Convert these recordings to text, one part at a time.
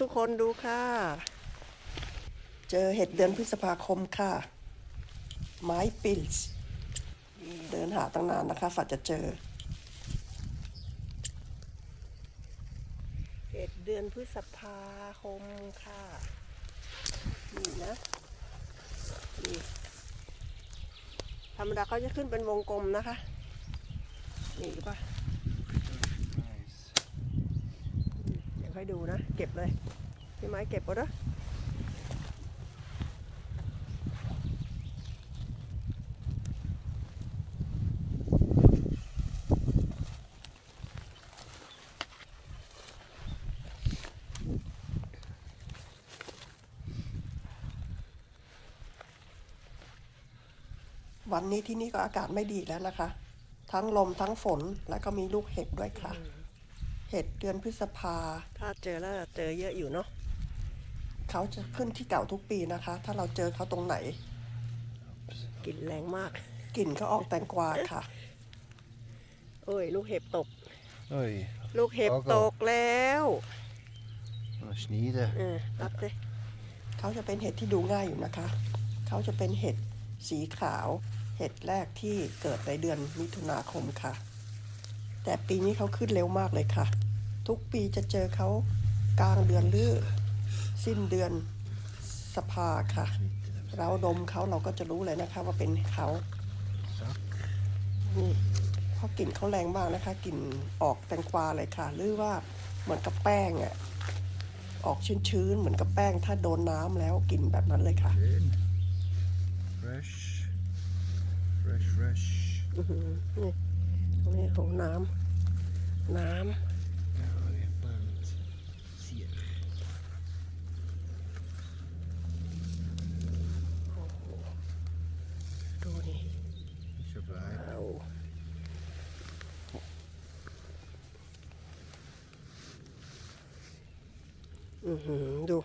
ทุกคนดูค่ะ เจอเห็ดเดือนพฤษภาคมค่ะ ไม้ปิลส์เดินหาตั้งนานนะคะฝันจะเจอ เห็ดเดือนพฤษภาคมค่ะ นี่นะนี่ธรรมดาเขาจะขึ้นเป็นวงกลมนะคะ นี่หรือเปล่าเดี๋ยวค่อยดูนะ เก็บเลย พี่ไม้เก็บเอาเด้อวันนี้ที่นี่ก็อากาศไม่ดีแล้วนะคะ ทั้งลมทั้งฝนแล้วก็มีลูกเห็บด้วยค่ะ เห็ดเดือนพฤษภา ถ้าเจอแล้วเจอเยอะอยู่เนาะ เขาจะขึ้นที่เก่าทุกปีนะคะ ถ้าเราเจอเขาตรงไหน กลิ่นแรงมาก กลิ่นเขาออกแตงกวาค่ะโอ้ย ลูกเห็บตก Oi, ลูกเห็บเอาก่อนตกแล้ว maar snijden. เออรับเลยเขาจะเป็นเห็ดที่ดูง่ายอยู่นะคะ เขาจะเป็นเห็ดสีขาว เห็ดแรกที่เกิดในเดือนมิถุนาคมค่ะ แต่ปีนี้เขาขึ้นเร็วมากเลยค่ะ ทุกปีจะเจอเขากลางเดือนหรือ สิ้นเดือนสภาค่ะ เราดมเขาเราก็จะรู้เลยนะคะ ว่าเป็นเขานี่เพราะกลิ่นเขาแรงมากนะคะกลิ่นออกแตงกวาเลยค่ะ หรือว่าเหมือนกับแป้งอะออกชื้นๆเหมือนกับแป้ง ถ้าโดนน้ำแล้วกลิ่นแบบนั้นเลยค่ะ Schön. Fresh. Fresh, fresh. อื้อหือนี่ตรงนี้ของน้ำน้ Ja, je bent. Zie je. ำดูนี่ Is je blij? เอา อือหือดู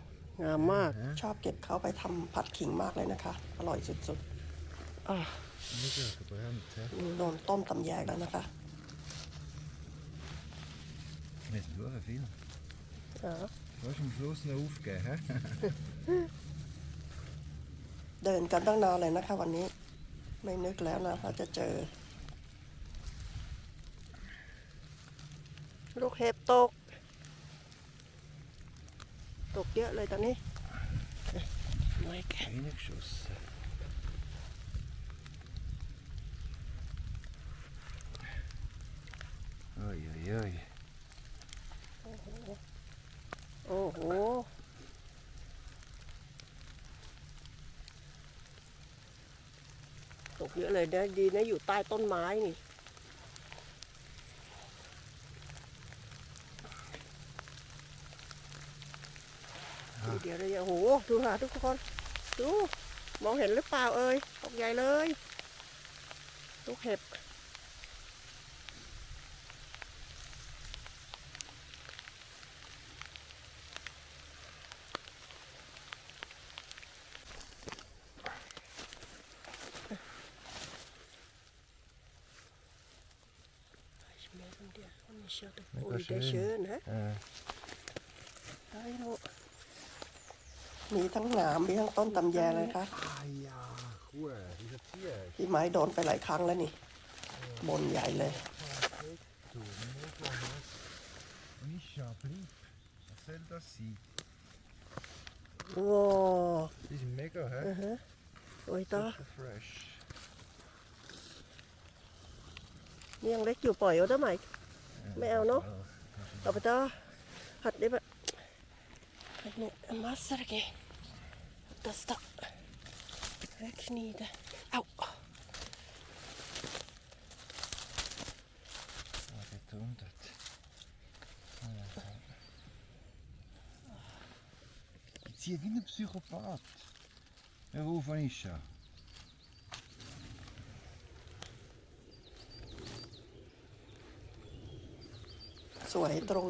งามมาก ชอบเก็บเขาไปทำผัดขิงมากเลยนะคะ อร่อยสุดๆอะ Lekker gebrand, hè? โดนต้มตำแยกแล้วนะคะ Met heel veel. อ่า Was hem vloos naar hoefke, hè? เดินกันตั้งนานเลยนะคะ วันนี้ ไม่นึกแล้วนะว่าจะเจอ ลูกเห็บตก ตกเยอะเลยตอนนี้ไม่แกะ Weinig schuss. Oei, oei, oei. โอ้โหตกเยอะเลยนะดีนะอยู่ใต้ต้นไม้นี่ เดี๋ยวเดี๋ยวโอ้โหดูค่ะทุกคน ดู มองเห็นหรือเปล่าเอ่ยตกใหญ่เลยลูกเห็บ Ich melde dir und ich schaue Mega oh, der schön. schön, hä? Äh, ใช่ลูก มีทั้งหนามมีทั้งต้นตำแยเลยคะ ah ja, goed. Is het hier? พี่ไม้โดนไปหลายครั้งแล้วนี่ บนใหญ่เลยว้าวโอ้ยต่อนี่ยังเล็กอยู่ปล่อยเอาได้ไหมไม่เอาเนอะเอาไปต่อหัดได้ปะ หัดเนี่ยมาสระเกตัสตะเล็กนี่ได้เอา Wat dit doen dat. Ik zie wie een psychopaat. En hoe van Isha? สวยตรง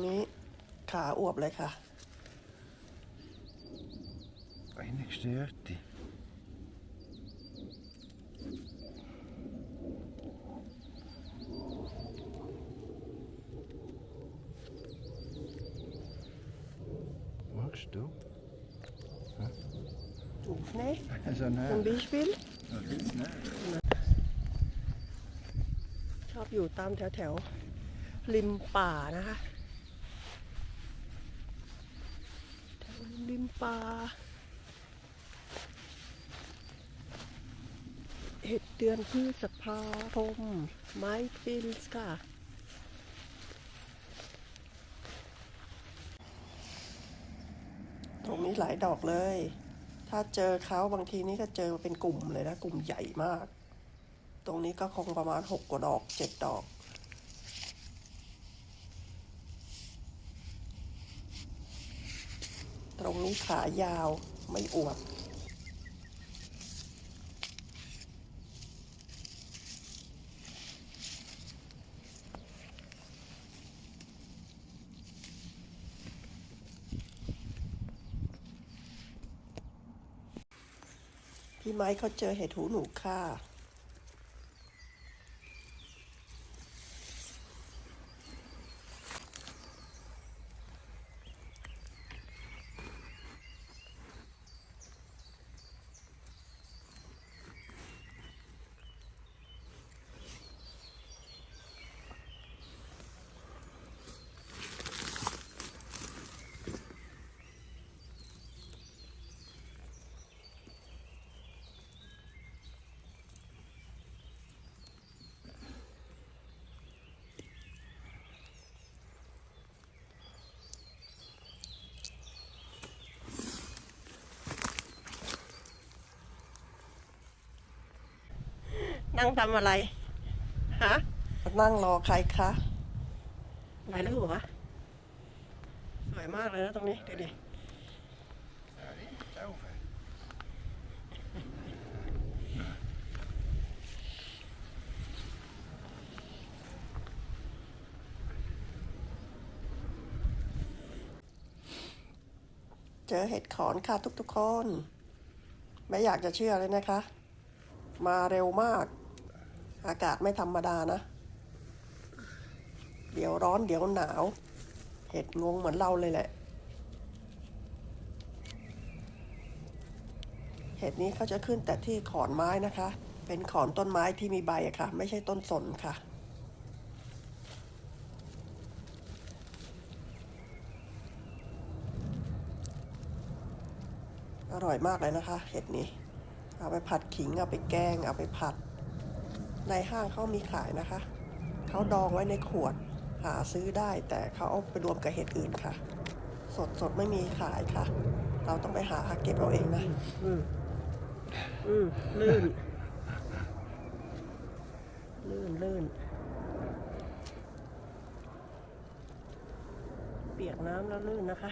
einigste Hirti. Magst du? Hm? Aufnehmen? Also nein. Zum Beispiel? Nein. Ich ชอบอยู่ตามแถวแถวริมป่านะคะแถวริมป่า เห็ดเดือนพฤษภาคมไม้ฟิลส์ค่ะ ตรงนี้หลายดอกเลย ถ้าเจอเขาบางทีนี่ก็เจอเป็นกลุ่มเลยนะ กลุ่มใหญ่มาก ตรงนี้ก็คงประมาณหกกว่าดอกเจ็ดดอกตรงนี้ขายาวไม่อวบ พี่ไม้เขาเจอเห็ดหูหนูค่ะ นั่งทำอะไร ฮะ นั่งรอใครคะไหนแล้วหัวสวยมากเลยนะตรงนี้ดูดิ Over. เจอเห็ดขอนค่ะทุกๆคน ไม่อยากจะเชื่อเลยนะคะ มาเร็วมาก อากาศไม่ธรรมดานะ เดี๋ยวร้อนเดี๋ยวหนาว เห็ดงงเหมือนเราเลยแหละ เห็ดนี้เขาจะขึ้นแต่ที่ขอนไม้นะคะ เป็นขอนต้นไม้ที่มีใบอะค่ะ ไม่ใช่ต้นสนค่ะอร่อยมากเลยนะคะ เห็ดนี้ เอาไปผัดขิง เอาไปแกง เอาไปผัด ในห้างเขามีขายนะคะ เขาดองไว้ในขวดหาซื้อได้แต่เขาเอาไปรวมกับเห็ดอื่นค่ะ สดสดไม่มีขายค่ะ เราต้องไปหาเก็บเอาเองนะ อืมอืมลื่น ลื่นลื่น เปียกน้ำแล้วลื่นนะคะ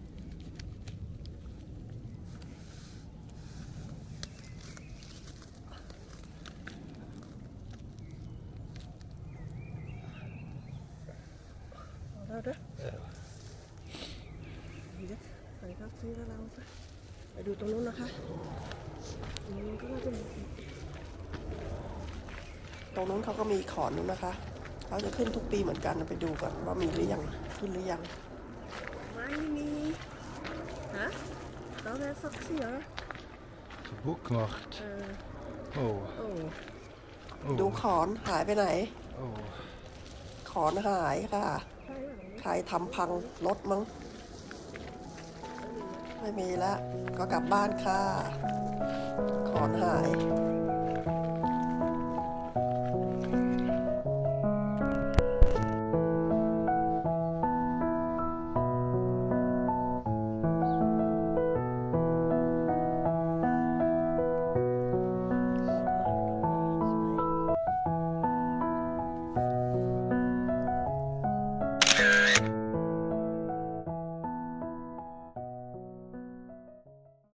ซื้อแล้วเราไปไปดูตรงนู้นนะคะตรงนู้นก็น่าจะมีตรงนู้นเขาก็มีขอนนู้นนะคะเขาจะขึ้นทุกปีเหมือนกันไปดูก่อนว่ามีหรือยังขึ้นหรือยังไม่มีฮะเราแค่สักเสีย Geboekmacht. เออ Oh, โอ้ oh, ดูขอนหายไปไหน oh. ขอนหายค่ะ ใครทำพังรถมั้ง ไม่มีแล้วก็กลับบ้านค่ะ ขอนหาย